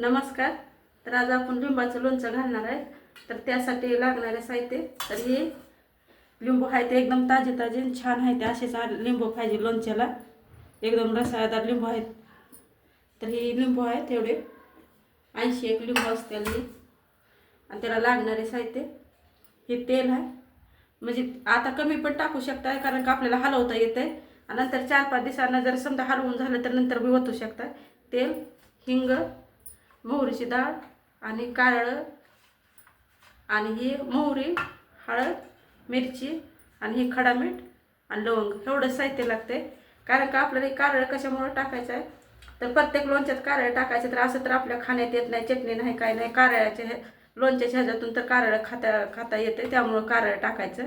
नमस्कार. तर आज आपण लिंबाचं लोणचं घालणार आहे. तर त्यासाठी लागणारे साहित्य तर हे लिंबू आहे ते एकदम ताजे ताजे छान आहे ते असेच लिंबू पाहिजे लोणच्याला. एकदम रसाळदार लिंबू आहेत. तर हे लिंबू आहे तेवढे. ऐंशी एक लिंबू असतील आणि त्याला लागणारे साहित्य हे तेल आहे. म्हणजे आता कमी पण टाकू शकताय कारण का आपल्याला हलवता येतंय. आणि नंतर चार पाच दिवसांना जर समजा हलवून झालं तर नंतर बी ओतू शकता तेल हिंग मोहरीची डाळ आणि कारळं आणि ही मोहरी हळद मिरची आणि ही खडा मीठ आणि लवंग एवढं साहित्य लागते कारण का आपल्याला हे कारळ कशामुळं टाकायचं आहे? तर प्रत्येक लोणच्यात कारळ टाकायचं तर असं तर आपल्या खाण्यात येत नाही चटणी नाही काय नाही. कारळाच्या हे लोणच्याच्या ह्याच्यातून तर कारळ खाता खाता येते त्यामुळं कारळ टाकायचं.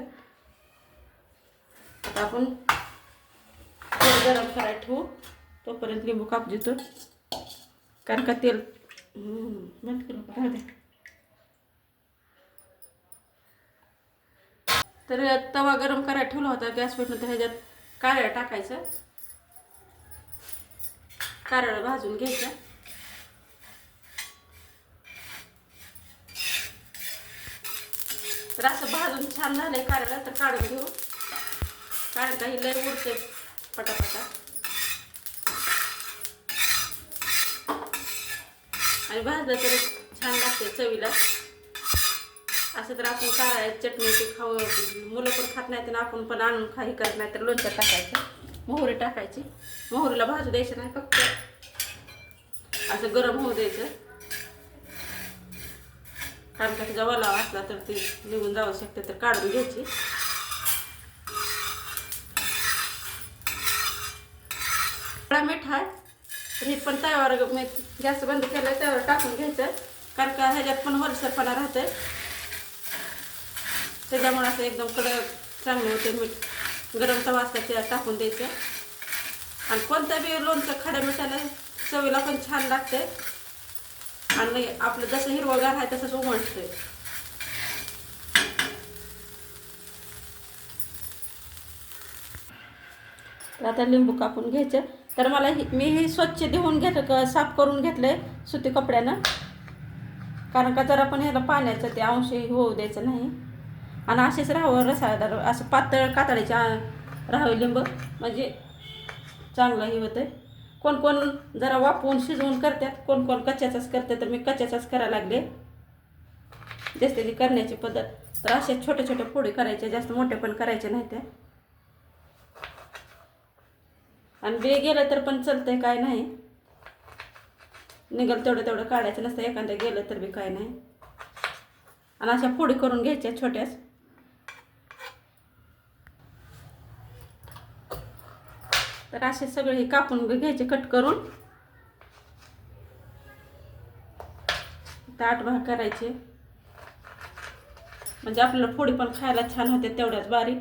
आता आपण तेल गरम करायला ठेवू. तोपर्यंत लिंबू काप कारण का तेल बंद केलं तर तवा गरम करायला ठेवला होता. गॅस पेटून तर ह्याच्यात कारळ टाकायचं. कारळ भाजून घ्यायचं. तर असं भाजून छान झालंय कारळ तर काढून घेऊ. कारण काही लय उडते पटापटा. आणि भाजलं तर छान लागते चवीला. असं तर आपण काय चटणी खाऊ मुलं पण खात नाही तर आपण पण आणून काही करत नाही तर लोणचं टाकायचं. मोहरी टाकायची. मोहरीला भाजू द्यायचं नाही फक्त. असं गरम होऊ द्यायचं. कारण का तिचा वलावा असला तर ते निघून जाऊ शकते तर काढून घ्यायची. काळा मीठ आहे. हे पण त्यावर मी गॅस बंद केला त्यावर टाकून घ्यायचं कारण का ह्याच्यात पण होलसरपणा राहते त्याच्यामुळे असं एकदम कडक चांगलं होते मीठ गरम तवा असतात त्यात टाकून द्यायचं. आणि कोणत्या बी लोणचं खड्या मिठाला चवीला पण छान लागते आणि आपलं जसं हिरवगार आहे तसंच उमटतंय. तर आता लिंबू कापून घ्यायचं. तर मला ही मी हे स्वच्छ धुवून घेतलं साफ करून घेतलं आहे सुती कपड्यानं. कारण का जरा पण ह्याला पाण्याचं ते अंश होऊ द्यायचं नाही. आणि असेच राहावं रसाळदार असं पातळ कातडीच्या राहावे लिंब. म्हणजे चांगलं हे होतं कोण कोण जरा वापवून शिजवून करतात. कोण कोण कच्च्याचाच करते. तर मी कच्च्याचाच करायला लागले. जास्त करण्याची पद्धत. तर असे छोटे छोटे फोडी करायचे. जास्त मोठे पण करायचे नाही ते आणि बे गेलं तर पण चलतंय काय नाही. निघल तेवढं तेवढं काढायचं नसतं एखाद्या गेलं तर बी काय नाही. आणि अशा फोडी करून घ्यायच्या छोट्याच. तर असे सगळे हे कापून घ्यायचे कट करून. ताट भाग करायचे. म्हणजे आपल्याला फोडी पण खायला छान होते तेवढ्याच बारीक.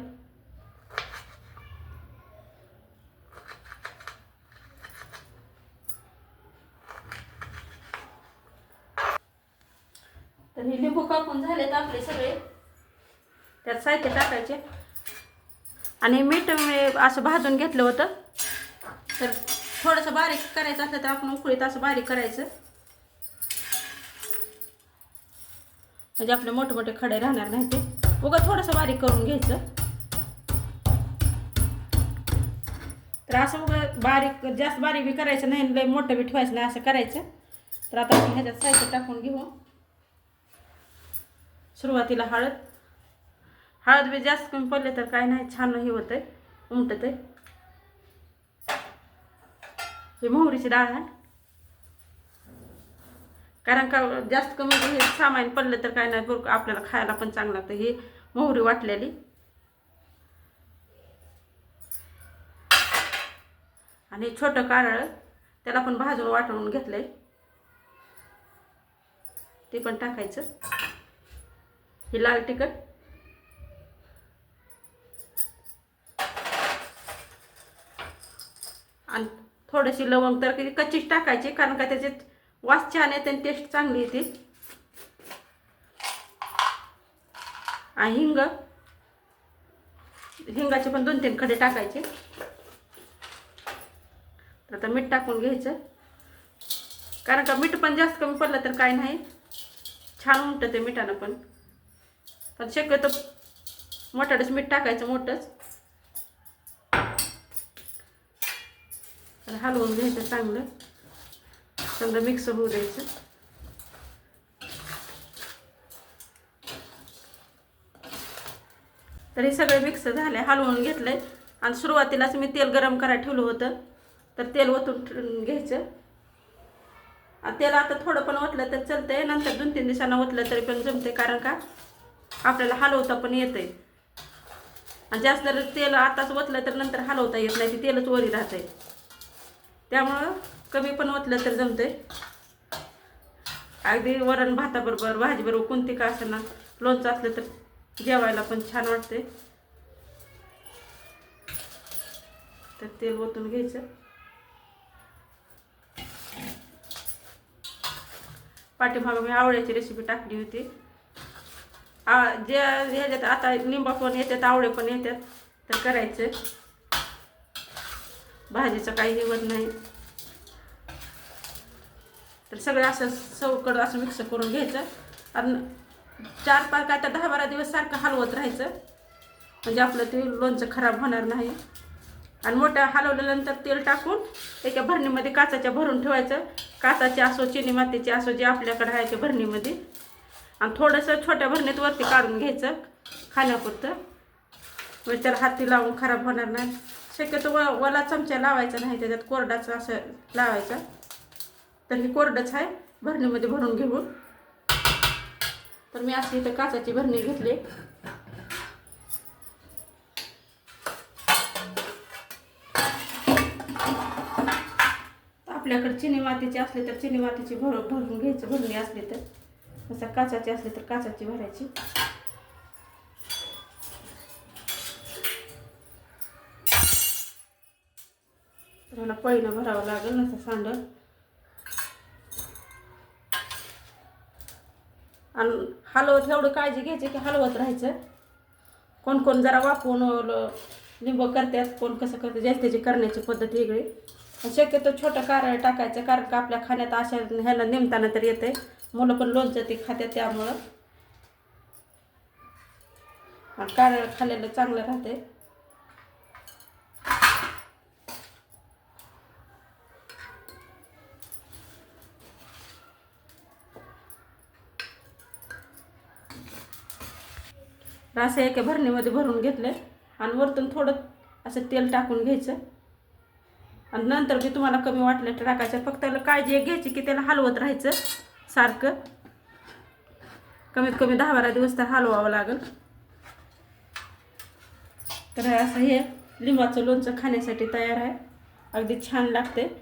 तर हे लिंबू कापून झालेत आपले सगळे. त्यात साहित्य टाकायचे. आणि मीठ असं भाजून घेतलं होतं. तर थोडंसं बारीक करायचं असलं तर आपण उकळीत असं बारीक करायचं. म्हणजे आपले मोठे मोठे खडे राहणार नाही ते. उगा थोडंसं बारीक करून घ्यायचं. तर असं उगा बारीक जास्त बारीक बी करायचं नाही लय मोठं बी ठेवायचं नाही असं करायचं. तर आता आपण ह्याच्यात साहित्य टाकून घेऊ. सुरुवातीला हळद. हळद बी जास्त कमी पडले तर काय नाही छान हे होतंय उमटत आहे ही मोहरीची डाळ आहे. कारण का जास्त कमी हे सामान पडलं तर काय नाही बरं आपल्याला खायला पण चांगलं लागतं. ही मोहरी वाटलेली. आणि हे छोटं कारळ त्याला पण भाजून वाटून घेतलंय. ते पण टाकायचं. हे लाल तिखट. आणि थोडीशी लवंग तर कच्चीच टाकायची कारण का त्याचे वास छान येते आणि टेस्ट चांगली येते. आणि हिंग. हिंगाचे पण दोन तीन खडे टाकायचे. तर आता मीठ टाकून घ्यायचं. कारण का मीठ पण जास्त कमी पडलं तर काय नाही. छान उमटं ते मिठानं पण. पण शक्यतो मोठाडच मीठ टाकायचं मोठंच. हलवून घ्यायचं चांगलं. समजा मिक्स होऊ द्यायचं. तर हे सगळे मिक्स झाले हलवून घेतलंय. आणि सुरुवातीलाच मी तेल गरम करायला ठेवलं होतं. तर तेल ओतून घ्यायचं. आणि तेल आता थोडं पण ओतलं तर चालतंय. नंतर दोन तीन दिवसांना ओतलं तरी पण जमते कारण का? आपल्याला हलवता पण येतंय. आणि जास्त जर तेल आताच ओतलं तर नंतर हलवता येत नाही ते तेलच वरी आहे त्यामुळं कमी पण ओतलं तर जमतंय. अगदी वरण भाताबरोबर भाजीबरोबर कोणती का असं ना लोणचं असलं तर जेवायला पण छान वाटते तर तेल ओतून घ्यायचं. पाठीमागं मी आवळ्याची रेसिपी टाकली होती. आ जे ह्याच्यात आता लिंबा पण येतात आवळे पण येतात तर करायचं. भाजीचं काही निवड नाही. तर सगळं असं सवकड असं मिक्स करून घ्यायचं. आणि चार पाच काय तर दहा बारा दिवस सारखं हलवत राहायचं. म्हणजे आपलं ते लोणचं खराब होणार नाही. आणि मोठं हलवल्यानंतर तेल टाकून एका भरणीमध्ये काचाच्या भरून ठेवायचं. काचाचे असो चिनी मातीचे असो जे आपल्याकडे आहे ते भरणीमध्ये. आणि थोडंसं छोट्या भरणीत वरती काढून घ्यायचं खाण्यापुरतं म्हणजे त्याला हाती लावून खराब होणार नाही. शक्यतो व वला चमचा लावायचा नाही त्याच्यात कोरडाचं असं लावायचं. तर हे कोरडंच आहे भरणीमध्ये भरून घेऊन तर मी अशी इथं काचाची भरणी घेतली. आपल्याकडे चिनी मातीची असली तर चिनी मातीची भर भरून घ्यायचं भरणी असली तर. कसं काचाची असली तर काचाची भरायची. तर ह्याला भरावं लागेल नसं सांडल. आणि हलवत एवढं काळजी घ्यायची की हलवत राहायचं. कोण कोण जरा वापरून लिंब करतात कोण कसं करते ज्याची त्याची करण्याची पद्धत वेगळी. शक्यतो छोटं कारळ टाकायचं कारण का आपल्या खाण्यात अशा ह्याला नेमताना तर येते मुलं पण लोणचं ते खात्यात त्यामुळं. कारळ खाल्लेलं चांगलं राहते असं एका भरणीमध्ये भरून घेतलं आणि वरतून थोडं असं तेल टाकून घ्यायचं. आणि नंतर बी तुम्हाला कमी वाटलं तर टाकायचं. फक्त त्याला काळजी घ्यायची की त्याला हलवत राहायचं. सारखं. कमीत कमी दहा बारा दिवस तर हलवावं लागेल. तर असं हे लिंबाचं लोणचं खाण्यासाठी तयार आहे. अगदी छान लागते